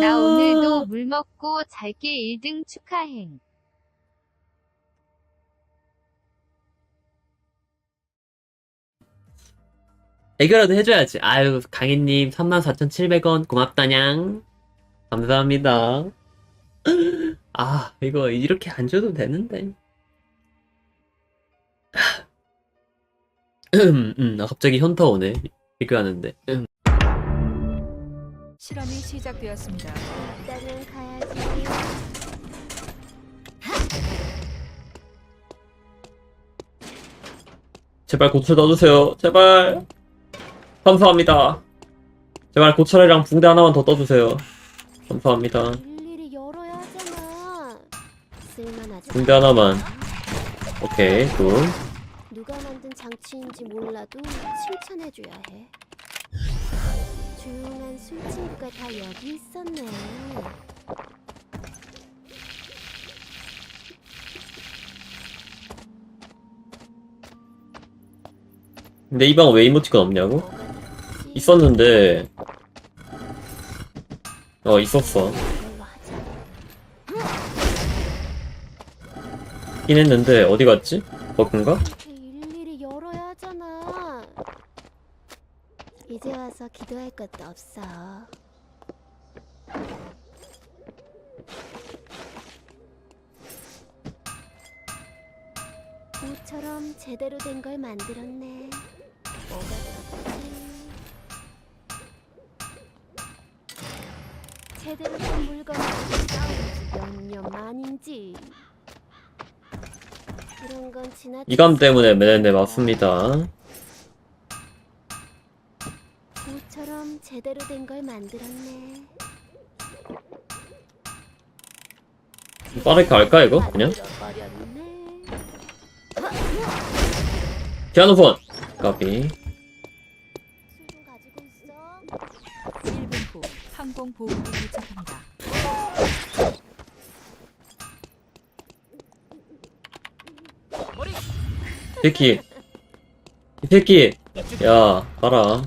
나 오늘도 물 먹고 잘게 1등 축하행. 애교라도 해줘야지. 아유, 강희님 34,700원 고맙다냥. 감사합니다. 아, 이거 이렇게 안 줘도 되는데. 음, 음, 아, 갑자기 현타 오네. 비교하는데. 음. 실험이 시작되었습니다. 일단은 가야지. 제발 고철 넣어주세요. 제발. 감사합니다. 제발 고철이랑 붕대 하나만 더 떠주세요. 감사합니다. 일일이 열어야 하잖아. 쓸만하지. 붕대 하나만. 오케이, 굿. 누가 만든 장치인지 몰라도 칭찬해줘야 해. 조용한 술친구가 다 여기 있었네. 근데 이 방은 왜 이모티콘 없냐고? 있었는데, 어, 있었어. 있긴 했는데, 어디 갔지? 버그인가? 일일이 열어야 하잖아. 이제 와서 기도할 것도 없어. 모처럼 제대로 된 걸 만들었네. 뭐가 들었지? 제대로 된 물건을 싸우지 몇년 만인지. 그런 건 지나치. 이감 때문에 네네 맞습니다. 모처럼 제대로 된 걸 만들었네. 빠르게 갈까 이거? 그냥? 만들어버렸네. 피아노폰! 까비. 술좀 가지고 있어. 1분 후 항공 보급이 도착합니다. 새끼. 이 새끼! 야, 가라.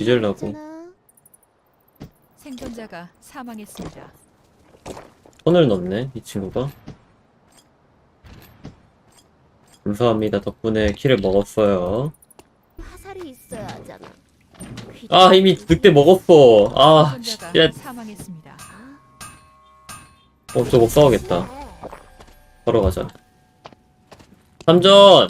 뒤질라고. 생존자가 사망했습니다. 손을 넣네, 이 친구가. 감사합니다. 덕분에 키를 먹었어요. 화살이 있어야 하잖아. 아, 이미 늑대 먹었어. 아, 생존자가 쉣. 사망했습니다. 어, 저거 싸우겠다. 걸어가자. 삼전!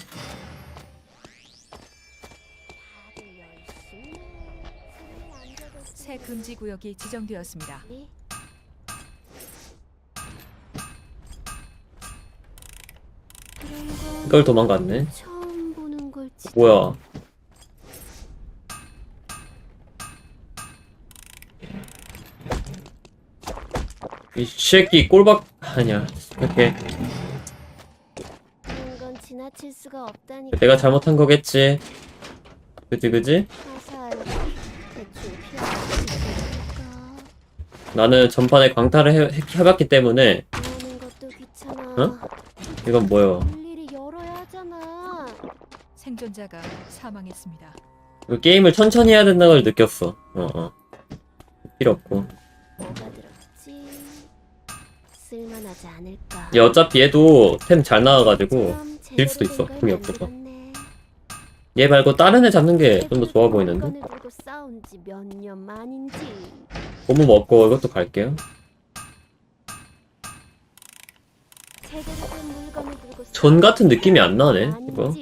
금지 구역이 지정되었습니다. 건 이걸 도망갔네. 처음 보는 걸지. 뭐야. 이 새끼 꼴박 아니야. 이렇게 그런 건 지나칠 수가 없다니까. 내가 잘못한 거겠지. 그지 그지? 나는 전판에 광탈을 해, 해- 해봤기 때문에. 어? 이건 하잖아. 생존자가 사망했습니다. 이 게임을 천천히 해야 된다는 걸 느꼈어. 어 어. 필요 없고. 얘 어차피 얘도 템 잘 나와가지고 질 수도 있어, 걸 없어서. 얘 말고 다른 애 잡는 게 좀 더 좋아 보이는데. 고무 먹고 이것도 갈게요. 전 같은 느낌이 안 나네, 이거.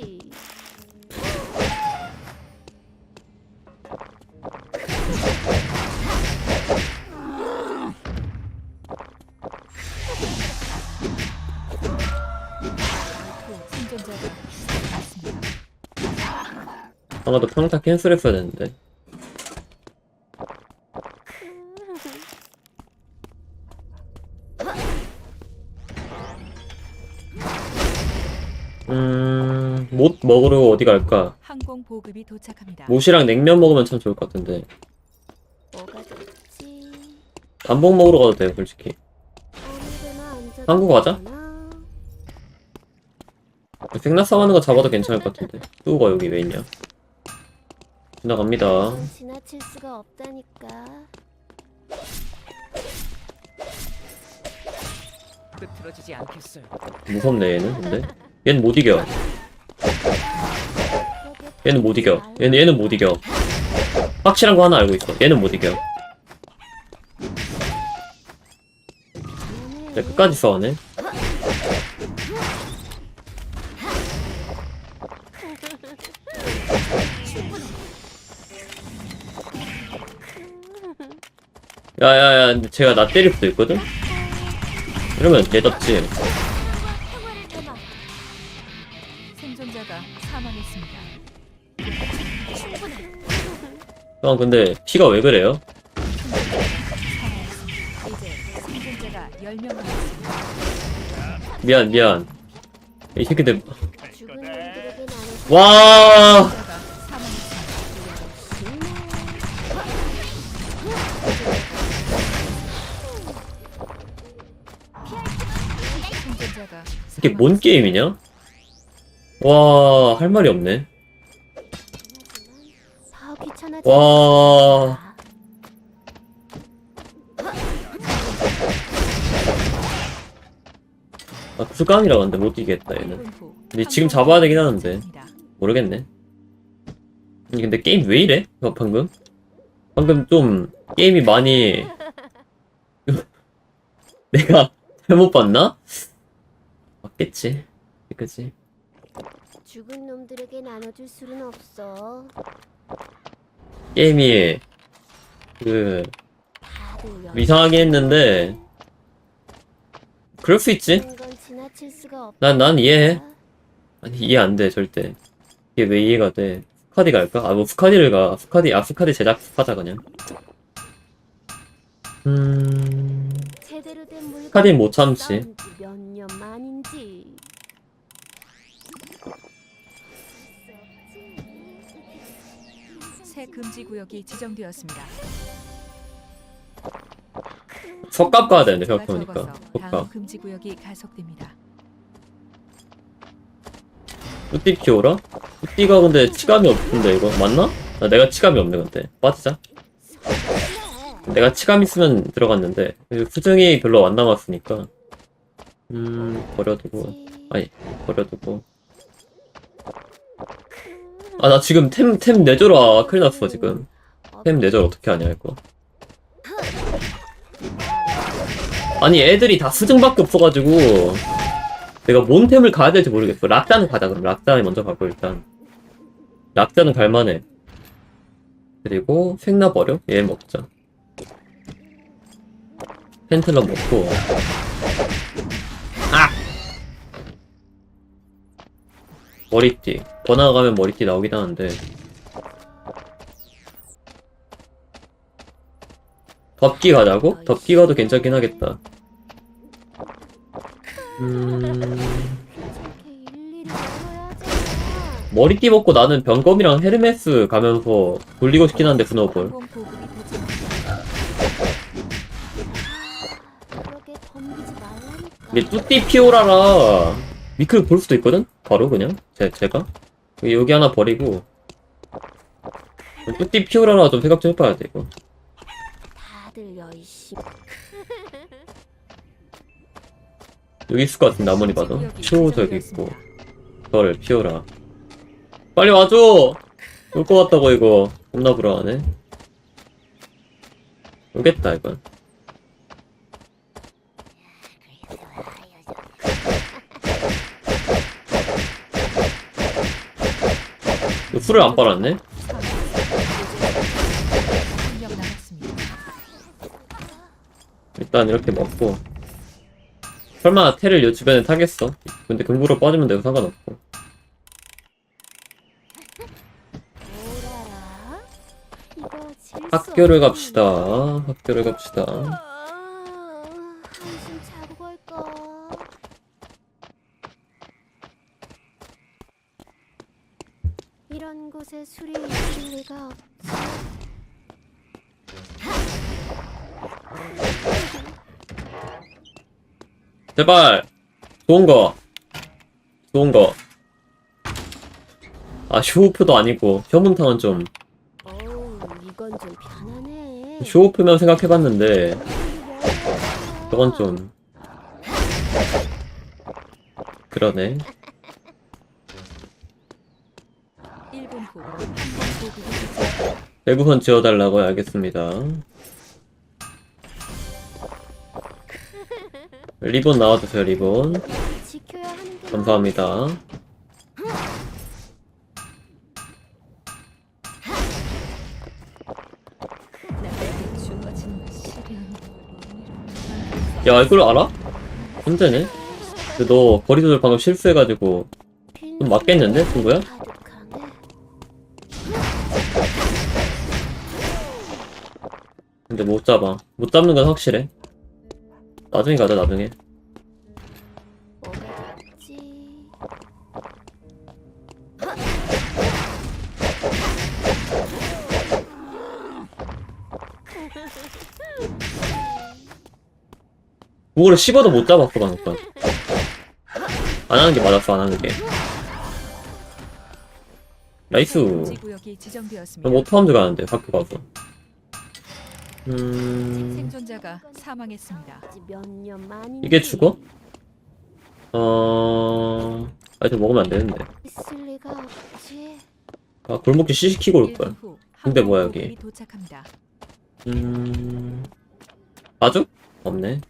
사망했습니다. 아마도 평타 캔슬했어야 되는데. 음, 못 먹으러 어디 갈까? 항공 보급이 도착합니다. 못이랑 냉면 먹으면 참 좋을 것 같은데. 뭐가 들었지? 단복 먹으러 가도 돼요, 솔직히. 한국 가자. 생나싸움 하는 거 잡아도 괜찮을 것 같은데. 뚜우가 여기 왜 있냐? 지나갑니다. 이건 지나칠 수가 없다니까. 않겠어요. 무섭네 얘는 근데. 얘는 못 이겨. 얘는 못 이겨. 얘는 얘는 못 이겨. 확실한 거 하나 알고 있어. 얘는 못 이겨. 미안해. 야, 끝까지 싸우네. 야야야, 근데 제가 나 때릴 수도 있거든? 이러면 개덥지. 형, 근데 피가 왜 그래요? 사망했습니다. 이제 생존자가 10명 남았습니다. 미안, 미안. 이 새끼들. 나눠서 와! 이게 뭔 게임이냐? 와, 할 말이 없네. 와. 아, 구슬깡이라고 하는데 못 이기겠다, 얘는. 근데 지금 잡아야 되긴 하는데. 모르겠네. 아니, 근데 게임 왜 이래? 어, 방금? 방금 좀 게임이 많이 내가 잘못 봤나? 맞겠지. 그치? 죽은 놈들에게 나눠줄 수는 없어. 게임이 그. 이상하게 했는데 그럴 수 있지. 난 난 이해해. 아니 이해 안 돼 절대. 이게 왜 이해가 돼? 스카디 갈까? 아 뭐 스카디를 가. 스카디 아 스카디 제작 하자 그냥. 음. 스카디는 못 참지. 새 금지 구역이 지정되었습니다. 석갑 가야 되는데 생각해보니까 석갑. 금지 구역이 가속됩니다. 뚜띠 키오라? 뚜띠가 근데 치감이 없는데 이거 맞나? 아, 내가 치감이 없네 근데 빠지자. 내가 치감 있으면 들어갔는데 수정이 별로 안 남았으니까 음 버려두고 아니 버려두고 아 나 지금 템 템 내줘라. 큰일 났어 지금. 템 내절 어떻게 하냐 이거. 아니 애들이 다 수증밖에 없어가지고 내가 뭔 템을 가야 될지 모르겠어. 락다는 가자 그럼. 락다는 먼저 가고 일단. 락다는 갈만해. 그리고 생나 버려? 얘 먹자. 펜틀러 먹고. 아! 머리띠 번화가면 머리띠 나오긴 하는데 덮기 가자고? 덮기 가도 괜찮긴 하겠다 음... 머리띠 먹고 나는 병검이랑 헤르메스 가면서 돌리고 싶긴 한데 말라니까. 이게 뚜띠 피오라라 미클 볼 수도 있거든? 바로 그냥 제, 제가 여기 하나 버리고 뚜띠 피오라라 좀 생각 좀 해봐야 돼 이거. 다들 열심히. 여기 있을 것 같은데 아무리 봐도. 피오 저기 있고. 저를 피오라. 빨리 와줘! 올 것 같다고 이거. 겁나 불안하네. 오겠다 이건 풀을 안 빨았네? 일단 이렇게 먹고. 설마 테를 요 주변에 타겠어? 근데 금구로 빠지면 되고 상관없고. 학교를 갑시다. 학교를 갑시다 아, 한숨 자고 갈까? 이런 곳에 술이 있을 리가 없지. 제발 좋은 거. 좋은 거. 아 쇼우프도 아니고 혐문탕은 좀. 어우, 이건 좀 편하네. 쇼우프면 생각해봤는데 저건 좀. 그러네 1분 후 항공 보급이 도착. 대부분 지어달라고요 알겠습니다 리본 나와주세요 리본 지켜야 하는 게 감사합니다 나에게 주어진 시련. 야 이걸 알아? 문제네 근데 너 거리 조절 방금 실수해가지고 좀 맞겠는데, 친구야? 근데 못 잡아. 못 잡는 건 확실해. 나중에 가자 나중에. 뭐가 낫지? 그거를 씹어도 못 잡았어 방금. 안 하는 게 맞았어 안 하는 게. 나이스. 금지 구역이 지정되었습니다. 그럼 오토함 들어가는데 학교 가서 음 생존자가 사망했습니다. 몇년 만이 이게 죽어? 어... 아 이거 먹으면 안 되는데 있을 리가 없지. 아 골목길 시시키고 올걸 1분 후 근데 뭐야, 여기? 도착합니다. 음... 아주? 없네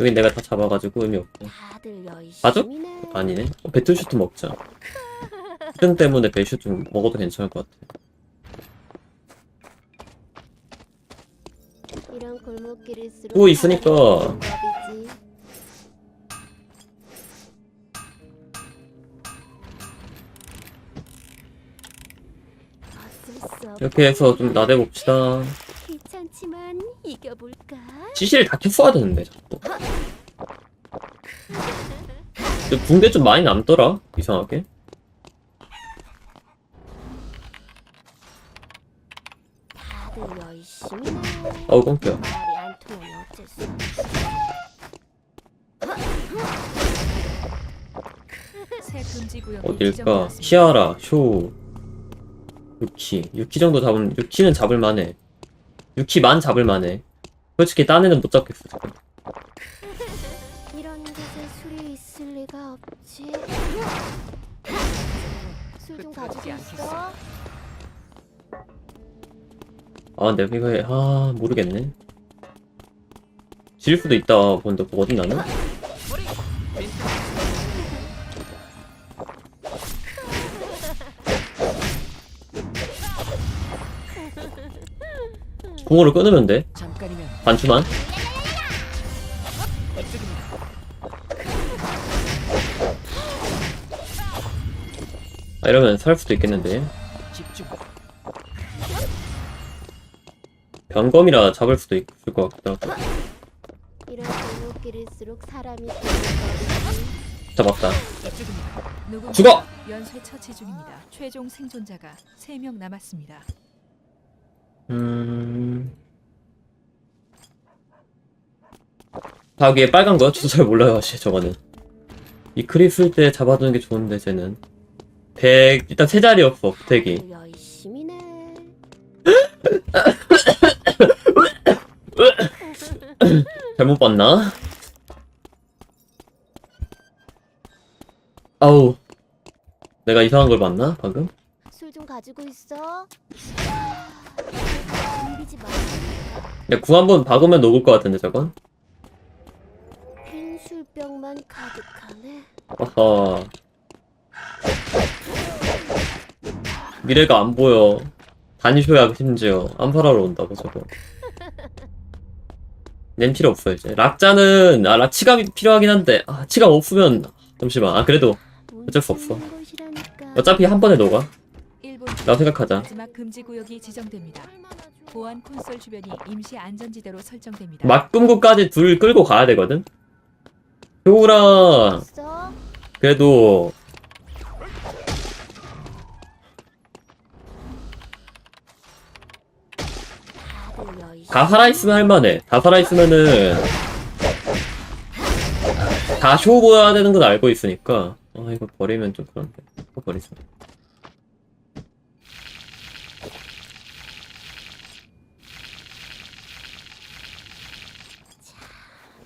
여긴 내가 다 잡아가지고 의미 없고 다들 맞아? 열심히네. 아니네 어, 배틀슈트 먹자 등 때문에 배슈 좀 먹어도 괜찮을 것 같아 이런 골목길일수록 또 있으니까. 사람이 법이지. 어쩔 수 없. 이렇게 해서 좀 나대봅시다 귀찮지만 이겨볼까? CC를 다 켰어야 되는데 자꾸 근데 붕대 좀 많이 남더라 이상하게 다들 없어. 새 금지 구역이 어딜까. 키아라 쇼 유키 유키 정도 잡으면 유키는 잡을만해 유키만 잡을만해 솔직히 딴 애는 못 잡겠어 지금 이런 곳에 술이 있을 리가 없지. 술 좀 가지고 있어. 아 근데 이거 해- 아 모르겠네. 질 수도 있다 근데 뭐 어디 나는? 공으로 끊으면 돼. 반추만. 아 이러면 살 수도 있겠는데 변검이라 잡을 수도 있을 것 같기도 하고 이런 골목길일수록 사람이 되는. 잡았다 누군가 죽어! 연쇄 처치 중입니다. 최종 생존자가 3명 남았습니다. 음... 다 위에 빨간 거야? 저도 잘 몰라요 사실 저거는 이 크리 쓸때 잡아두는 게 좋은데 쟤는 100 일단 세 자리였어 부택이 다들 열심히네. 잘못 봤나? 아우 내가 이상한 걸 봤나 방금? 술 좀 가지고 있어. 덤비지 마. 야, 구 한번 박으면 녹을 것 같은데 저건? 빈 술병만 가득하네. 아하 미래가 안 보여 단쇼야 심지어 안팔하러 온다고 저거 낸 필요 없어 이제 락자는 아 락치감이 필요하긴 한데 아 치감 없으면 잠시만 아 그래도 어쩔 수 없어. 어차피 한 번에 녹아 1분 라고 생각하자 마지막 금지 구역이 지정됩니다. 보안 콘솔 주변이 임시 안전지대로 설정됩니다. 막금구까지 둘 끌고 가야 되거든 효우랑? 그래도 다 살아있으면 할만해. 다 살아있으면은 다 쇼보야 되는 건 알고 있으니까 아 이거 버리면 좀 그런데 이거 버리자.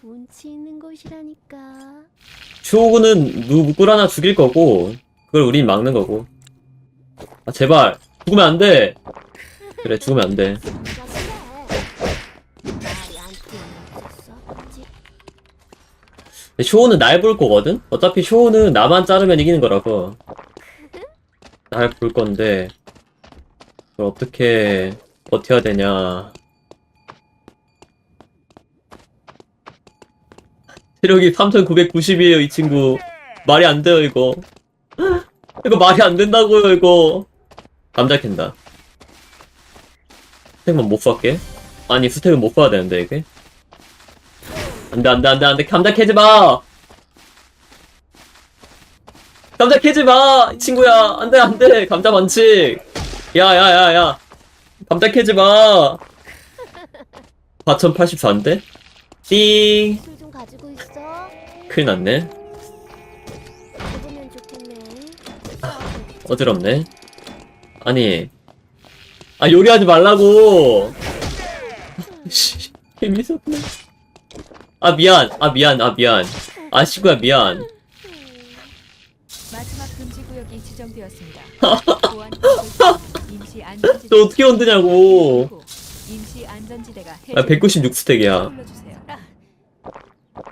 운치 있는 곳이라니까. 쇼구는 누굴 하나 죽일 거고 그걸 우린 막는 거고. 아 제발 죽으면 안 돼. 그래 죽으면 안 돼. 쇼우는 날 볼 거거든? 어차피 쇼우는 나만 자르면 이기는 거라서. 날 볼 건데. 그걸 어떻게 버텨야 되냐. 체력이 3990이에요 이 친구. 말이 안 돼요 이거. 이거 말이 안 된다고요 이거. 감자 캔다. 스택만 못 쏠게. 아니 스택은 못 쏴야 되는데 이게 안돼 안돼 안돼 안돼. 감자 캐지 마. 감자 캐지 마 이 친구야. 안돼 안돼. 감자 반칙. 야야야야. 감자 캐지 마. 4084인데? 띵. 술좀 가지고 있어. 큰일 났네. 좋겠네. 어지럽네. 아니. 아 요리하지 말라고. 씨 재밌었네 아 미안. 아 미안. 아 미안. 아 친구야 미안. 마지막 금지 구역이 지정되었습니다. 보안 콘솔 주변이 임시 안전지대 너 어떻게 임시 안전지대가 아 196스택이야. 불러주세요.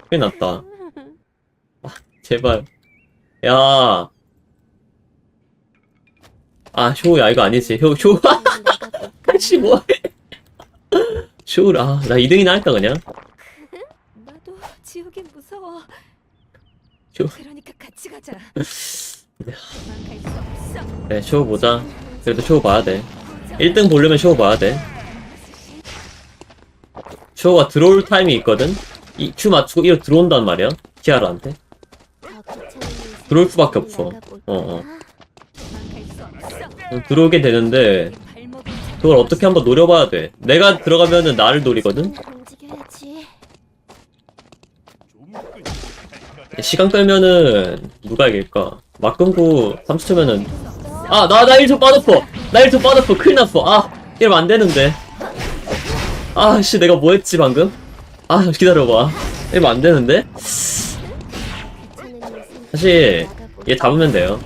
큰일 났다. 아 제발. 야. 아, 쇼야, 이거 아니지. 쇼, 쇼, 씨, 뭐해. 쇼라, 나 2등이나 할까, 그냥? 쇼. 그러니까 같이 가자. 도망갈 수 없어. 그래, 쇼 보자. 그래도 쇼 봐야 돼. 1등 보려면 쇼 봐야 돼. 쇼가 들어올 타임이 있거든? 이큐 맞추고 이로 들어온단 말이야. 키아라한테. 들어올 수밖에 없어. 어, 어. 도망갈 수 없어. 어, 들어오게 되는데, 그걸 어떻게 한번 노려봐야 돼. 내가 들어가면은 나를 노리거든? 움직여야지. 시간 끌면은, 누가 이길까? 막 끊고 30초면은, 아, 나, 나 1초 빠졌어! 나 1초 빠졌어! 큰일 났어! 아, 이러면 안 되는데. 아, 씨, 내가 뭐 했지, 방금? 아, 기다려봐. 이러면 안 되는데? 사실, 얘 잡으면 돼요.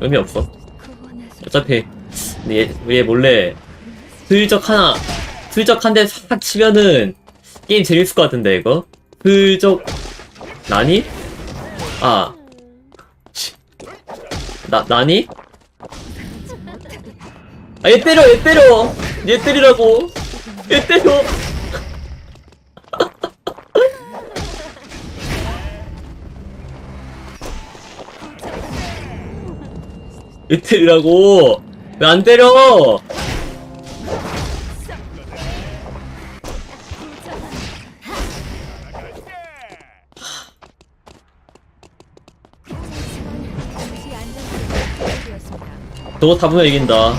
의미 없어. 어차피, 얘, 얘 몰래, 슬쩍 하나, 슬쩍 한대 싹 치면은, 게임 재밌을 것 같은데, 이거? 슬쩍, 나니? 아, 치. 나, 나니? 아, 얘 때려, 얘 때려! 얘 때리라고! 얘 때려! 얘 때리라고! 왜 안 때려! 저거 잡으면 이긴다.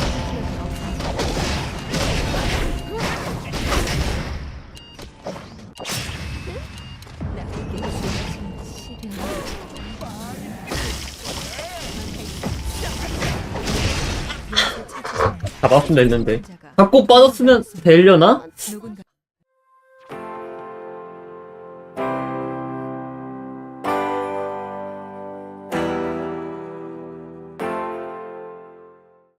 잡았으면 됐는데. 잡고 빠졌으면 되려나?